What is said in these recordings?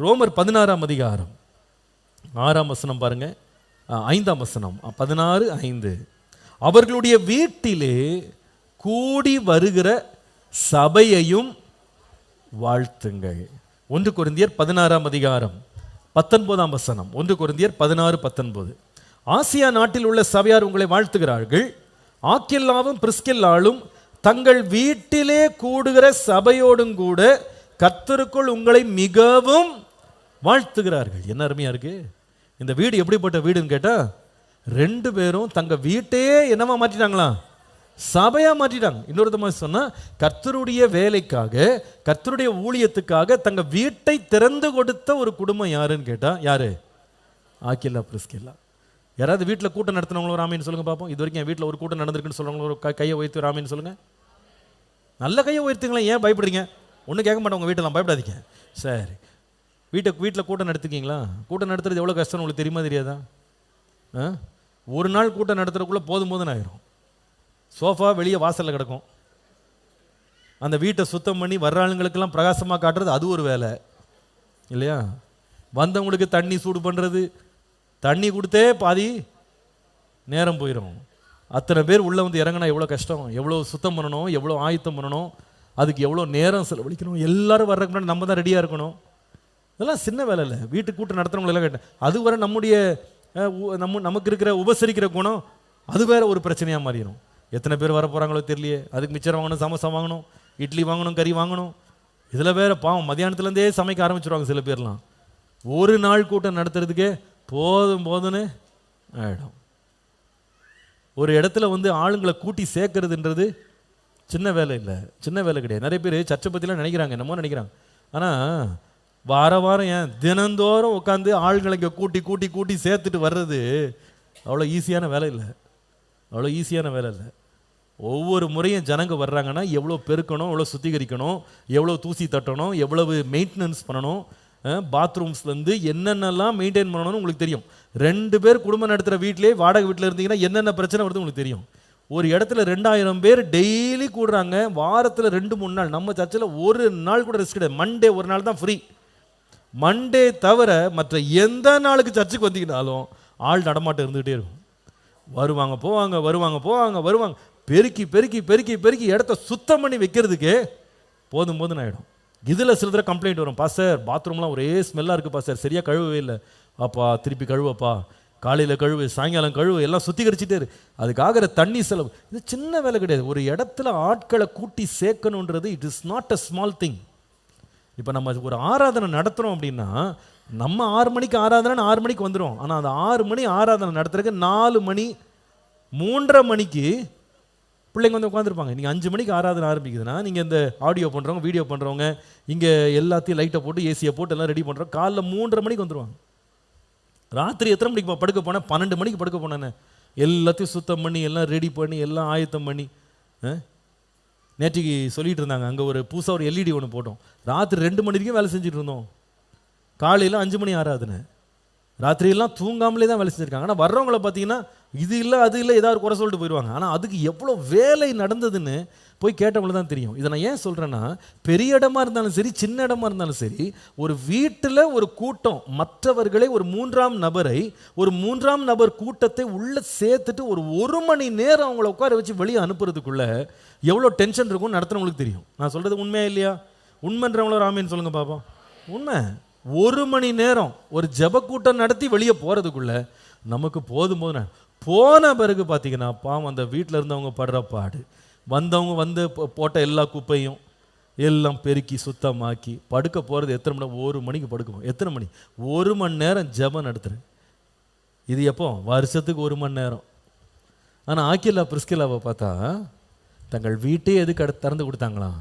ரோமர் பதினாறாம் அதிகாரம். ஆறாம் வசனம் பாருங்க. ஐந்தாம் வசனம். பதினாறு ஐந்து. அவர்களுடைய வீட்டிலே கூடி வருகிற சபையையும் வாழ்த்துங்கள். ஒன்று குருந்தியர் பதினாறாம் அதிகாரம் பத்தொன்பதாம் வசனம். ஒன்று குருந்தியர் பதினாறு பத்தொன்பது. ஆசியா நாட்டில் உள்ள சபையார் உங்களை வாழ்த்துகிறார்கள். ஆக்கில்லாவும் பிரிஸ்கில்லாலும் தங்கள் வீட்டிலே கூடுகிற சபையோடும் கூட கத்தருக்குள் உங்களை மிகவும் வாழ்த்துகிறார்கள். என்ன அருமையாக இருக்குது இந்த வீடு எப்படிப்பட்ட வீடுன்னு கேட்டால் ரெண்டு பேரும் தங்கள் வீட்டையே என்னவா மாற்றிட்டாங்களாம் சபையாக மாற்றிட்டாங்க. இன்னொரு மாதிரி கர்த்தருடைய வேலைக்காக கர்த்தருடைய ஊழியத்துக்காக தங்கள் வீட்டை திறந்து கொடுத்த ஒரு குடும்பம் யாருன்னு கேட்டால் யார்? ஆக்கில்லா பிரிஸ்கில்லா யாராவது வீட்டில் கூட்டம் நடத்தினவங்களோ ராமின்னு சொல்லுங்கள் பார்ப்போம் இது வரைக்கும் என் வீட்டில் ஒரு கூட்டம் நடந்திருக்குன்னு சொல்கிறவங்களோ ஒரு கையை உயர்த்தி ராமின்னு சொல்லுங்கள் நல்ல கையை உயர்த்துங்களேன் ஏன் பயப்படுறீங்க? ஒன்றும் கேட்க மாட்டேன் உங்கள் வீட்டெல்லாம் பயப்படாதீங்க. சரி. வீட்டை வீட்டில் கூட்டம் நடத்துக்கீங்களா கூட்டம் நடத்துறது எவ்வளோ கஷ்டம்னு உங்களுக்கு தெரியுமா தெரியாதா? ஆ? ஒரு நாள் கூட்டம் நடத்துறதுக்குள்ளே போதும் போதும் ஆயிரும். சோஃபா வெளியே வாசலில் கிடக்கும். அந்த வீட்டை சுத்தம் பண்ணி வர்ற ஆளுங்களுக்கெல்லாம் பிரகாசமாக காட்டுறது அது ஒரு வேலை. இல்லையா? வந்தவங்களுக்கு தண்ணி சூடு பண்ணுறது தண்ணி கொடுத்தே பாதி நேரம் போயிடும் அத்தனை பேர் உள்ளே வந்து இறங்கினா எவ்வளோ கஷ்டம்? எவ்வளோ சுத்தம் பண்ணணும்? எவ்வளோ ஆயத்தம் பண்ணணும்? அதுக்கு எவ்வளோ நேரம் செலவழிக்கணும்? எல்லோரும் வர்றதுக்கு முன்னாடி நம்ம தான் ரெடியாக இருக்கணும். இதெல்லாம் சின்ன வேலை இல்லை. வீட்டுக்கு கூட்டம் நடத்துகிறவங்களெல்லாம் கேட்டேன். அது வரை நம்முடைய உ- நம்ம நமக்கு இருக்கிற உபசரிக்கிற குணம் அது வேற ஒரு பிரச்சனையாக மாறிடும் எத்தனை பேர் வர போகிறாங்களோ தெரியலையே. அதுக்கு மிச்சர் வாங்கணும் சமோசா வாங்கணும் இட்லி வாங்கணும் கறி வாங்கணும். இதில் வேற பாவம் மதியானத்துலேருந்தே சமைக்க ஆரம்பிச்சிருவாங்க சில பேர்லாம். ஒரு நாள் கூட்டம் நடத்துறதுக்கே போதும் போதுன்னு ஆகிடும் ஒரு இடத்துல வந்து ஆளுங்களை கூட்டி சேர்க்கறதுன்றது சின்ன வேலை இல்லை. சின்ன வேலை கிடையாது. நிறைய பேர் சர்ச்சை பற்றிலாம் நினைக்கிறாங்க என்னமோ நினைக்கிறாங்க. ஆனால் வார வாரம் ஏன்? தினந்தோறும் உட்காந்து ஆள்களை இங்கே கூட்டி கூட்டி கூட்டி சேர்த்துட்டு வர்றது அவ்வளோ ஈஸியான வேலை இல்லை. அவ்வளோ ஈஸியான வேலை இல்லை. ஒவ்வொரு முறையும் ஜனங்க வர்றாங்கன்னா எவ்வளோ பெருக்கணும் எவ்வளோ சுத்திகரிக்கணும் எவ்வளோ தூசி தட்டணும் எவ்வளவு மெயின்டெனன்ஸ் பண்ணணும் பாத்ரூம்ஸ்லேருந்து என்னென்னலாம் மெயின்டைன் பண்ணணும்னு உங்களுக்கு தெரியும். ரெண்டு பேர் குடும்பம் நடத்துகிற வீட்டிலே வாடகை வீட்டில் இருந்தீங்கன்னா என்னென்ன பிரச்சனை வருது உங்களுக்கு தெரியும். ஒரு இடத்துல ரெண்டாயிரம் பேர் டெய்லி கூடுறாங்க வாரத்தில் ரெண்டு மூணு நாள். நம்ம சர்ச்சில் ஒரு நாள் கூட ரிஸ்க் கிடையாது. மண்டே ஒரு நாள் தான் ஃப்ரீ மண்டே தவிர மற்ற எந்த நாளுக்கு சர்ச்சுக்கு வந்தீங்கனாலும் ஆள் நடமாட்டம் இருந்துகிட்டே இருக்கும். வருவாங்க போவாங்க வருவாங்க போவாங்க வருவாங்க. பெருக்கி பெருக்கி பெருக்கி பெருக்கி இடத்த சுத்தம் பண்ணி வைக்கிறதுக்கே போதும் போதும் ஆகிடும் இதில் சில தடவை கம்ப்ளைண்ட் வரும். பாஸ்டர் பாத்ரூம்லாம் ஒரே ஸ்மெல்லாக இருக்குது பாஸ்டர் சரியாக கழுவவே இல்லை. அப்பா திருப்பி கழுவப்பா. காலையில் கழுவு சாயங்காலம் கழுவு எல்லாம் சுத்திகரிச்சுட்டே இரு. அதுக்காகிற தண்ணி செலவு. இது சின்ன வேலை கிடையாது. ஒரு இடத்துல ஆட்களை கூட்டி சேர்க்கணுன்றது it is not a small thing இப்போ நம்ம ஒரு ஆராதனை நடத்துகிறோம் அப்படின்னா நம்ம ஆறு மணிக்கு ஆராதனை ஆறு மணிக்கு வந்துடும் ஆனால் அந்த ஆறு மணி ஆராதனை நடத்துறதுக்கு நாலு மணி மூன்றரை மணிக்கு பிள்ளைங்க வந்து உட்காந்துருப்பாங்க நீங்கள் அஞ்சு மணிக்கு ஆராதனை ஆரம்பிக்குதுன்னா நீங்கள் இந்த ஆடியோ பண்ணுறவங்க வீடியோ பண்ணுறவங்க இங்கே எல்லாத்தையும் லைட்டை போட்டு ஏசியை போட்டு எல்லாம் ரெடி பண்ணுறோம் காலைல மூன்றரை மணிக்கு வந்துடுவாங்க ராத்திரி எத்தனை மணிக்கு படுக்க போனேன் பன்னெண்டு மணிக்கு படுக்க போனேன்னு. எல்லாத்தையும் சுத்தம் பண்ணி எல்லாம் ரெடி பண்ணி எல்லாம் ஆயத்தம் பண்ணி ஆ? நேற்றுக்கு சொல்லிட்டு இருந்தாங்க அங்கே ஒரு புதுசாக ஒரு எல்இடி ஒன்று போட்டோம். ராத்திரி ரெண்டு மணி வரைக்கும் வேலை செஞ்சுட்டு இருந்தோம். காலையில் அஞ்சு மணி ஆறாதுன்னு. ராத்திரியெல்லாம் தூங்காமலே தான் வேலை செஞ்சுருக்காங்க. ஆனால் வர்றவங்கள பார்த்தீங்கன்னா இது இல்லை அது இல்லை ஏதாவது குறை சொல்லிட்டு போயிடுவாங்க ஆனால் அதுக்கு எவ்வளோ வேலை நடந்ததுன்னு போய் கேட்டவங்களுக்கு தான் தெரியும். இதை நான் ஏன் சொல்கிறேன்னா பெரிய இடமா இருந்தாலும் சரி சின்ன இடமா இருந்தாலும் சரி ஒரு வீட்டில் ஒரு கூட்டம் மற்றவர்களை ஒரு மூன்றாம் நபரை ஒரு மூன்றாம் நபர் கூட்டத்தை உள்ளே சேர்த்துட்டு ஒரு ஒரு மணி நேரம் அவங்கள உட்கார வச்சு வெளியே அனுப்புறதுக்குள்ள எவ்வளோ டென்ஷன் இருக்கும்னு நடத்துனவங்களுக்கு தெரியும். நான் சொல்கிறது உண்மையா இல்லையா? உண்மைன்றவங்களோ ராமேன்னு சொல்லுங்க பாப்போம். உண்மை. ஒரு மணி நேரம் ஒரு ஜெப கூட்டம் நடத்தி வெளியே போகிறதுக்குள்ள நமக்கு போதும் போது போன பிறகு பார்த்தீங்கன்னா பாவம் அந்த வீட்டில் இருந்தவங்க படுற பாடு. வந்தவங்க வந்து போட்ட எல்லா குப்பையும் எல்லாம் பெருக்கி சுத்தமாக்கி படுக்க போகிறது எத்தனை மணி ஒரு மணிக்கு படுக்கும் எத்தனை மணி? ஒரு மணி நேரம் ஜபம் நடத்துகிறேன் இது எப்போ? வருஷத்துக்கு ஒரு மணி நேரம். ஆனால் ஆக்கில்லா பிரிஸ்கிலாவை பார்த்தா தங்கள் வீட்டே எதுக்கு அடு- திறந்து கொடுத்தாங்களாம்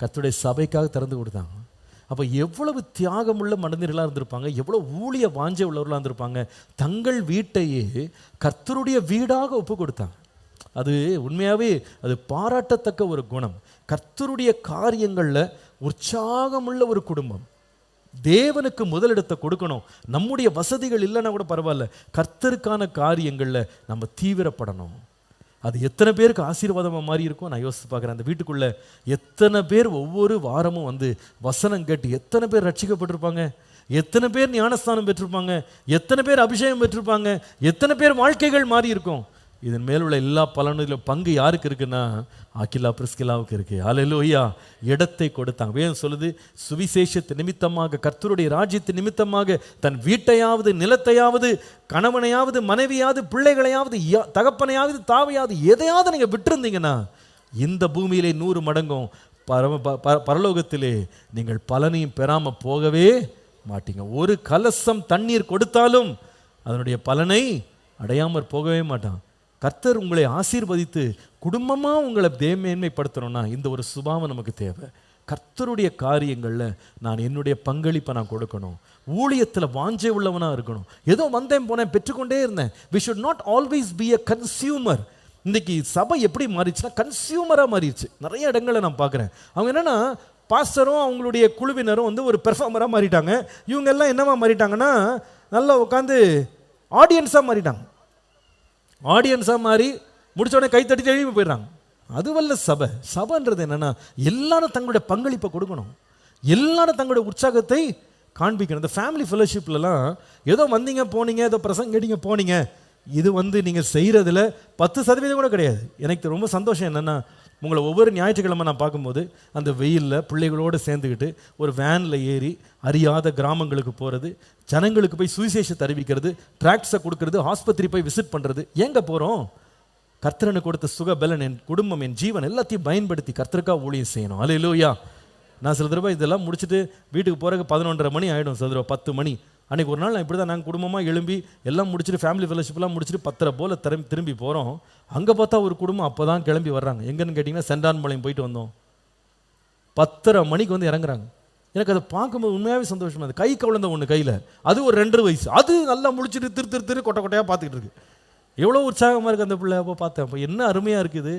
கத்துடைய சபைக்காக திறந்து கொடுத்தாங்க. அப்போ எவ்வளவு தியாகமுள்ள மனிதர்களாக இருந்திருப்பாங்க எவ்வளோ ஊழிய வாஞ்ச உள்ளவர்களாக இருந்திருப்பாங்க தங்கள் வீட்டையே கர்த்தருடைய வீடாக ஒப்பு கொடுத்தாங்க. அது உண்மையாகவே அது பாராட்டத்தக்க ஒரு குணம். கர்த்தருடைய காரியங்களில் உற்சாகமுள்ள ஒரு குடும்பம். தேவனுக்கு முதலிடத்தை கொடுக்கணும். நம்முடைய வசதிகள் இல்லைன்னா கூட பரவாயில்ல. கர்த்தருக்கான காரியங்களில் நம்ம தீவிரப்படணும். அது எத்தனை பேருக்கு ஆசீர்வாதமாக மாறி இருக்கும் நான் யோசித்து பார்க்குறேன். அந்த வீட்டுக்குள்ளே எத்தனை பேர் ஒவ்வொரு வாரமும் வந்து வசனம் கேட்டு எத்தனை பேர் ரட்சிக்கப்பட்டிருப்பாங்க? எத்தனை பேர் ஞானஸ்தானம் பெற்றிருப்பாங்க? எத்தனை பேர் அபிஷேகம் பெற்றிருப்பாங்க? எத்தனை பேர் வாழ்க்கைகள் மாறி இருக்கும்? இதன் மேல் உள்ள எல்லா பலனிலும் பங்கு யாருக்கு இருக்குன்னா அகிலா பிரிஸ்கிலாவுக்கு இருக்கு. அல்லேலூயா இடத்தை கொடுத்தாங்க. வேதம் சொல்லுது சுவிசேஷத்து நிமித்தமாக கர்த்தருடைய ராஜ்யத்து நிமித்தமாக தன் வீட்டையாவது நிலத்தையாவது கணவனையாவது மனைவியாவது பிள்ளைகளையாவது யா- தகப்பனையாவது தாவையாவது எதையாவது நீங்கள் விட்டுருந்தீங்கன்னா இந்த பூமியிலே நூறு மடங்கும் பரம ப- ப- பரலோகத்திலே நீங்கள் பலனையும் பெறாமல் போகவே மாட்டீங்க. ஒரு கலசம் தண்ணீர் கொடுத்தாலும் அதனுடைய பலனை அடையாமற் போகவே மாட்டான். கர்த்தர் உங்களை ஆசீர்வதித்து குடும்பமாக உங்களை தேமேன்மைப்படுத்தணும்னா இந்த ஒரு சுபாவம் நமக்கு தேவை. கர்த்தருடைய காரியங்களில் நான் என்னுடைய பங்களிப்பை நான் கொடுக்கணும். ஊழியத்தில் வாஞ்சை உள்ளவனாக இருக்கணும். ஏதோ வந்தேன் போனேன் பெற்றுக்கொண்டே இருந்தேன். We should not always be a consumer இன்னைக்கு சபை எப்படி மாறிடுச்சுன்னா கன்சியூமராக மாறிடுச்சு. நிறைய இடங்களை நான் பார்க்குறேன். அவங்க என்னன்னா பாஸ்டரும் அவங்களுடைய குழுவினரும் வந்து ஒரு பெர்ஃபார்மராக மாறிட்டாங்க. இவங்க எல்லாம் என்னவா மாறிட்டாங்கன்னா நல்லா உட்காந்து ஆடியன்ஸாக மாறிட்டாங்க. ஆடியன்ஸாக மாறி முடித்தோடனே உடனே கை தட்டி எழுப்பி போயிடுறாங்க. அதுவல்ல சபை. சபைன்றது என்னென்னா எல்லாரும் தங்களுடைய பங்களிப்பை கொடுக்கணும். எல்லாரும் தங்களுடைய உற்சாகத்தை காண்பிக்கணும். இந்த ஃபேமிலி ஃபெலோஷிப்லலாம் ஏதோ வந்தீங்க போனீங்க ஏதோ பிரசங்க கேட்டீங்க போனீங்க. இது வந்து நீங்கள் செய்கிறதுல பத்து சதவீதம் கூட கிடையாது. எனக்கு ரொம்ப சந்தோஷம் என்னென்னா உங்களை ஒவ்வொரு ஞாயிற்றுக்கிழமை நான் பார்க்கும்போது அந்த வெயிலில் பிள்ளைகளோடு சேர்ந்துக்கிட்டு ஒரு வேனில் ஏறி அறியாத கிராமங்களுக்கு போகிறது ஜனங்களுக்கு போய் சுவிசேஷத்தை அறிவிக்கிறது ட்ராக்ஸை கொடுக்கறது ஆஸ்பத்திரி போய் விசிட் பண்ணுறது எங்கே போகிறோம் கர்த்தரனு கொடுத்த சுக பலன் என் குடும்பம் என் ஜீவன் எல்லாத்தையும் பயன்படுத்தி கர்த்தருக்கா ஊழியம் செய்யணும். அலையிலோயா நான் சில தடவை இதெல்லாம் முடிச்சுட்டு வீட்டுக்கு போகிறக்கு பதினொன்றரை மணி ஆகிடும் சில தடவை பத்து மணி. அன்னைக்கு ஒரு நாள் நான் இப்படி தான் நாங்கள் குடும்பமாக எழும்பி எல்லாம் முடிச்சுட்டு ஃபேமிலி ஃபெலோஷிப்லாம் முடிச்சுட்டு பத்தரை போல் திரும்பி திரும்பி போகிறோம் அங்கே பார்த்தா ஒரு குடும்பம் அப்போ தான் கிளம்பி வர்றாங்க. எங்கேன்னு கேட்டிங்கன்னா சென்றான்பாளையம் போயிட்டு வந்தோம். பத்தரை மணிக்கு வந்து இறங்குறாங்க. எனக்கு அதை பார்க்கும்போது உண்மையாகவே சந்தோஷமாக அது கை கவலந்த ஒன்று கையில். அது ஒரு ரெண்டரை வயசு. அது நல்லா முடிச்சுட்டு திரு திரு திரு கொட்டை கொட்டையாக பார்த்துக்கிட்டு இருக்கு. எவ்வளோ உற்சாகமாக இருக்குது அந்த பிள்ளை. அப்போ பார்த்தேன். அப்போ என்ன அருமையாக இருக்குது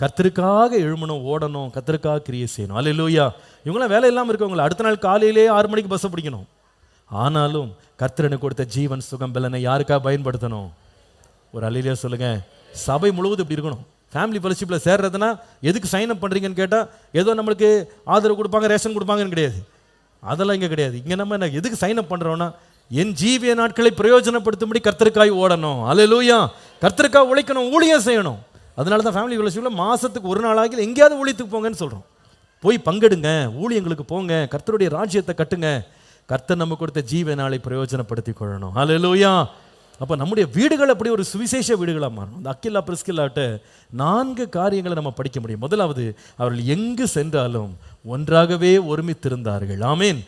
கத்திற்காக எழுமணும் ஓடணும் கத்திற்காக கிரியை செய்யணும். அல்லையா இவங்களாம் வேலை இல்லாமல் இருக்கவங்கள அடுத்த நாள் காலையிலே ஆறு மணிக்கு பஸ்ஸை பிடிக்கணும். ஆனாலும் கர்த்தரனு கொடுத்த ஜீவன் சுகம் பலனை யாருக்காக பயன்படுத்தணும்? ஒரு அலையிலே சொல்லுங்க. சபை முழுவதும் இப்படி இருக்கணும். ஃபேமிலி ஃபெலோஷிப்பில் சேர்றதுனா எதுக்கு சைன் அப் பண்ணுறீங்கன்னு கேட்டால் ஏதோ நம்மளுக்கு ஆதரவு கொடுப்பாங்க ரேஷன் கொடுப்பாங்கன்னு கிடையாது. அதெல்லாம் இங்கே கிடையாது. இங்கே நம்ம என்ன எதுக்கு சைன் அப் பண்ணுறோன்னா என் ஜீவிய நாட்களை பிரயோஜனப்படுத்தும்படி கர்த்தருக்காய் ஓடணும். அலையிலூயா கர்த்தருக்காக உழைக்கணும் ஊழியம் செய்யணும். அதனால தான் ஃபேமிலி ஃபெலோஷிப்பில் மாதத்துக்கு ஒரு நாள் எங்கேயாவது ஊழியத்துக்கு போங்கன்னு சொல்கிறோம் போய் பங்கெடுங்க ஊழியங்களுக்கு போங்க கர்த்தருடைய ராஜ்யத்தை கட்டுங்க. கர்த்தர் நம்ம கொடுத்த ஜீவ நாளை பிரயோஜனப்படுத்தி கொள்ளணும் அல்லேலூயா அப்போ நம்முடைய வீடுகள் அப்படி ஒரு சுவிசேஷ வீடுகளாக மாறணும். இந்த அக்கில்லா பிரிஸ்கில்லாட்ட நான்கு காரியங்களை நம்ம படிக்க முடியும். முதலாவது அவர்கள் எங்கு சென்றாலும் ஒன்றாகவே ஒருமித்திருந்தார்கள். ஆமேன்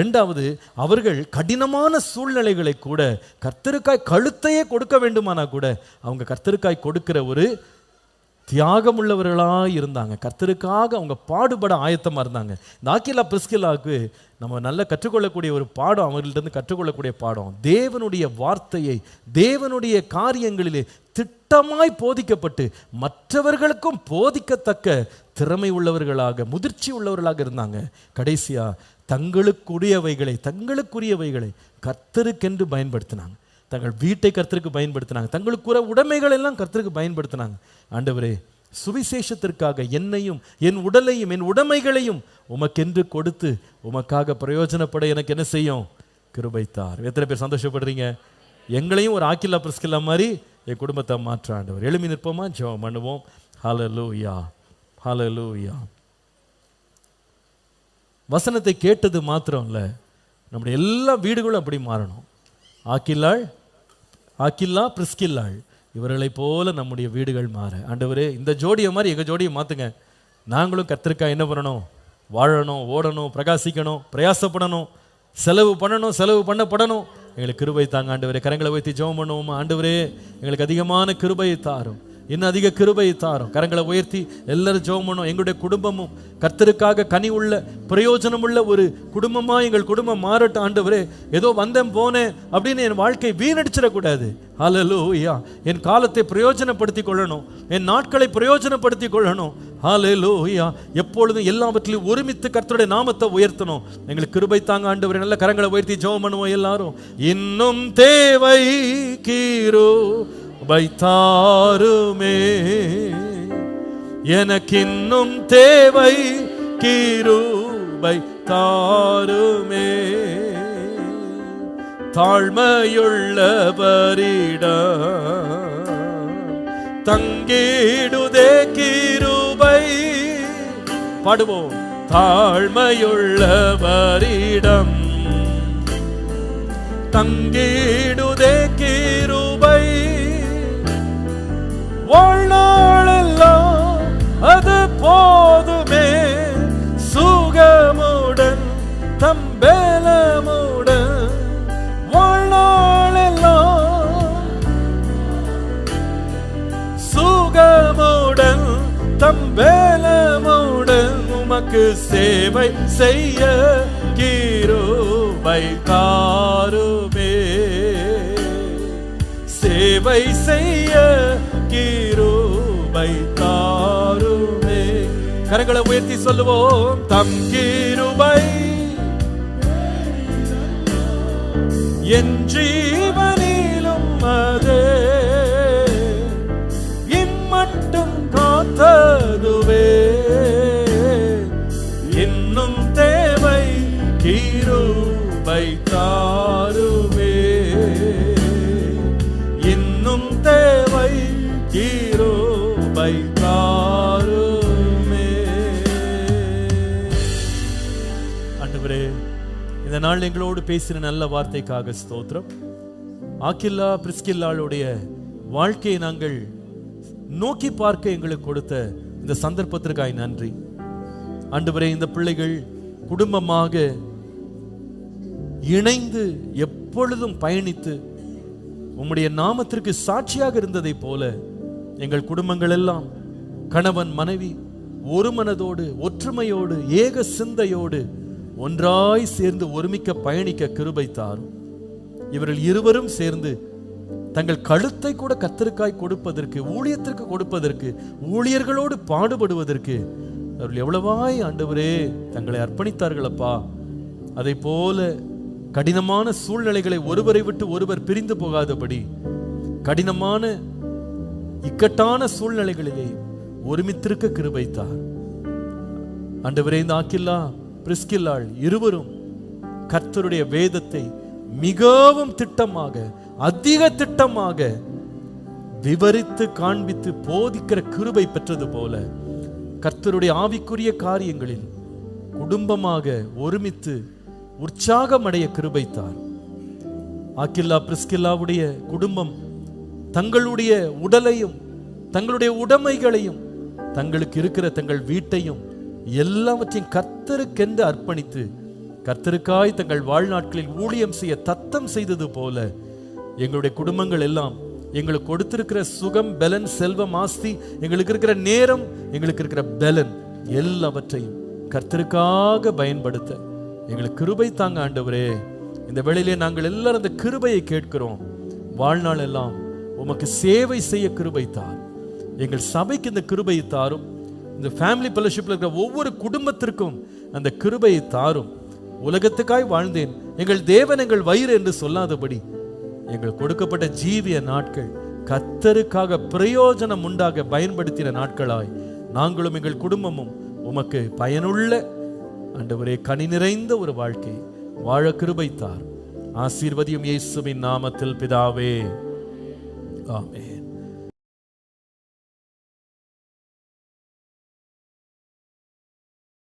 ரெண்டாவது அவர்கள் கடினமான சூழ்நிலைகளை கூட கர்த்தருக்காய் கழுத்தையே கொடுக்க வேண்டுமானா கூட அவங்க கர்த்தருக்காய் கொடுக்கிற ஒரு தியாகம் உள்ளவர்களாக இருந்தாங்க. கர்த்தருக்காக அவங்க பாடுபட ஆயத்தமாக இருந்தாங்க. நாக்கிலா பிரிஸ்கிலாவுக்கு நம்ம நல்ல கற்றுக்கொள்ளக்கூடிய ஒரு பாடம் அவர்கள்ட்ட கற்றுக்கொள்ளக்கூடிய பாடம். தேவனுடைய வார்த்தையை தேவனுடைய காரியங்களிலே திட்டமாய் போதிக்கப்பட்டு மற்றவர்களுக்கும் போதிக்கத்தக்க திறமை உள்ளவர்களாக முதிர்ச்சி உள்ளவர்களாக இருந்தாங்க. கடைசியா தங்களுக்குரியவைகளை தங்களுக்குரியவைகளை கர்த்தருக்கென்று பயன்படுத்தினாங்க. தங்கள் வீட்டை கர்த்தருக்கு பயன்படுத்தினாங்க. தங்களுக்குற உடைமைகள் எல்லாம் கர்த்தருக்கு பயன்படுத்தினாங்க. ஆண்டவரே சுவிசேஷத்திற்காக என்னையும் என் உடலையும் என் உடைமைகளையும் உமக்கென்று கொடுத்து உமக்காக பிரயோஜனப்பட எனக்கு என்ன செய்யும்? கிருபைத்தார் எத்தனை பேர் சந்தோஷப்படுறீங்க? எங்களையும் ஒரு ஆக்கில்லா பிரிஸ்கில்லா மாதிரி என் குடும்பத்தை மாற்ற ஆண்டவர். எழுமி நிற்போமா? ஜெபம் பண்ணுவோம். ஹலலூயா ஹலலூயா வசனத்தை கேட்டது மாத்திரம் இல்லை நம்முடைய எல்லா வீடுகளும் அப்படி மாறணும். ஆக்கில்லாள் ஆக்கில்லா பிரிஸ்கில்லாள். இவர்களைப் போல நம்முடைய வீடுகள் மாற. ஆண்டவரே இந்த ஜோடியை மாதிரி எங்கள் ஜோடியை மாற்றுங்க நாங்களும் கத்திருக்கா என்ன பண்ணணும்? வாழணும் ஓடணும் பிரகாசிக்கணும் பிரயாசப்படணும் செலவு பண்ணணும் செலவு பண்ணப்படணும். எங்களுக்கு கிருபை தாங்க ஆண்டவரே. கரங்களை வைத்து ஜெபம் பண்ணுவோமா? ஆண்டவரே எங்களுக்கு அதிகமான கிருபையை தாரும். இன்னும் அதிக கிருபையை தாரும். கரங்களை உயர்த்தி எல்லாரும் ஜெபம் பண்ணும் எங்களுடைய குடும்பமும் கர்த்தருக்காக கனி உள்ள பிரயோஜனம் உள்ள ஒரு குடும்பமா எங்கள் குடும்பம் மாறட்டும். ஆண்டவரே ஏதோ வந்தேன் போனேன் அப்படின்னு என் வாழ்க்கை வீணடிச்சிடக்கூடாது. ஹalleluya என் காலத்தை பிரயோஜனப்படுத்திக் கொள்ளணும். என் நாட்களை பிரயோஜனப்படுத்திக் கொள்ளணும். ஹalleluya எப்பொழுதும் எல்லாவற்றிலும் ஒருமித்து கர்த்தருடைய நாமத்தை உயர்த்தணும். எங்களுக்கு கிருபை தாங்க ஆண்டவரே. நல்ல கரங்களை உயர்த்தி ஜெபம் பண்ணுவோம் எல்லாரும். இன்னும் தேவை கீரோ. வைத்தாருமே. எனக்கின்னும் தேவை கீருபை தாருமே தாழ்மையுள்ளவரிடம் தங்கிடுதே கிருபை. பாடுவோம். தாழ்மையுள்ளவரிடம் தங்கிடுதே அது போதுமே. சுகமுடன் தம்பேலமுடன் வாழ்நாளெல்லாம் சுகமுடன் தம்பேலமுடன் உமக்கு சேவை செய்ய கீரோவை தாருமே. சேவை செய்ய கீரோவை தாரு கரங்களை உயர்த்தி சொல்லுவோம். தம் கிருபை. என் ஜீவனிலும் அதே. இம்மட்டும் காத்ததுவே. இன்னும் தேவை கிருபை தாருமே. இன்னும் தேவை கிருபை இந்த நாள் எங்களோடு பேசின நல்ல வார்த்தைக்காக ஸ்தோத்திரம். ஆக்கில்லா பிரிஸ்கில்லாளுடைய வாழ்க்கையை நாங்கள் நோக்கி பார்க்க எங்களுக்கு கொடுத்த இந்த சந்தர்ப்பத்திற்காய் நன்றி. ஆண்டவரே இந்த பிள்ளைகள் குடும்பமாக இணைந்து எப்பொழுதும் பயணித்து உம்முடைய நாமத்திற்கு சாட்சியாக இருந்ததைப் போல எங்கள் குடும்பங்கள் எல்லாம் கணவன் மனைவி ஒரு மனதோடு ஒற்றுமையோடு ஏக சிந்தையோடு ஒன்றாய் சேர்ந்து ஒருமிக்க பயணிக்க கிருபை தாரும். இவர்கள் இருவரும் சேர்ந்து தங்கள் கழுத்தை கூட கத்தருக்காய் கொடுப்பதற்கு ஊழியத்திற்கு கொடுப்பதற்கு ஊழியர்களோடு பாடுபடுவதற்கு. அவர்கள் எவ்வளவாய் ஆண்டவரே தங்களை அர்ப்பணித்தார்களப்பா. அதை போல கடினமான சூழ்நிலைகளை ஒருவரை விட்டு ஒருவர் பிரிந்து போகாதபடி கடினமான இக்கட்டான சூழ்நிலைகளிலே ஒருமித்திருக்க கிருபைத்தார் ஆண்டவரே இந்த ஆக்கில்லா பிரிஸ்கில்லாள் இருவரும் கர்த்தருடைய வேதத்தை மிகவும் திட்டமாக அதிக திட்டமாக விவரித்து காண்பித்து போதிக்கிற கிருபை பெற்றது போல கர்த்தருடைய ஆவிக்குரிய காரியங்களில் குடும்பமாக ஒருமித்து உற்சாகமடைய கிருபைத்தார் ஆக்கில்லா பிரிஸ்கில்லாவுடைய குடும்பம் தங்களுடைய உடலையும் தங்களுடைய உடைமைகளையும் தங்களுக்கு இருக்கிற தங்கள் வீட்டையும் எல்லாவற்றையும் கர்த்தருக்கென்று அர்ப்பணித்து கர்த்தருக்காய் தங்கள் வாழ்நாட்களில் ஊழியம் செய்ய தத்தம் செய்தது போல எங்களுடைய குடும்பங்கள் எல்லாம் எங்களுக்கு கொடுத்திருக்கிற சுகம் பலன் செல்வம் ஆஸ்தி எங்களுக்கு இருக்கிற நேரம் எங்களுக்கு இருக்கிற பலன் எல்லாவற்றையும் கர்த்தருக்காக பயன்படுத்த எங்களுக்கு கிருபை தாங்க ஆண்டவரே. இந்த வேளையிலே நாங்கள் எல்லாரும் அந்த கிருபையை கேட்கிறோம். வாழ்நாள் எல்லாம் உமக்கு சேவை செய்ய கிருபை தார் எங்கள் சபைக்கு இந்த கிருபையை தாரும். இந்த ஃபேமிலி ஃபெலோஷிப்பில் இருக்கிற ஒவ்வொரு குடும்பத்திற்கும் அந்த கிருபையை தாரும். உலகத்துக்காய் வாழ்ந்தேன். எங்கள் தேவன் எங்கள் வயிறு என்று சொல்லாதபடி எங்கள் கொடுக்கப்பட்ட ஜீவிய நாட்கள் கத்தருக்காக பிரயோஜனம் உண்டாக பயன்படுத்தின நாட்களாய். நாங்களும் எங்கள் குடும்பமும் உமக்கு பயனுள்ள ஆண்டவரே கனி நிறைந்த ஒரு வாழ்க்கை வாழ கிருபைத்தார் ஆசீர்வதியும் இயேசுவின் நாமத்தில் பிதாவே. ஆமே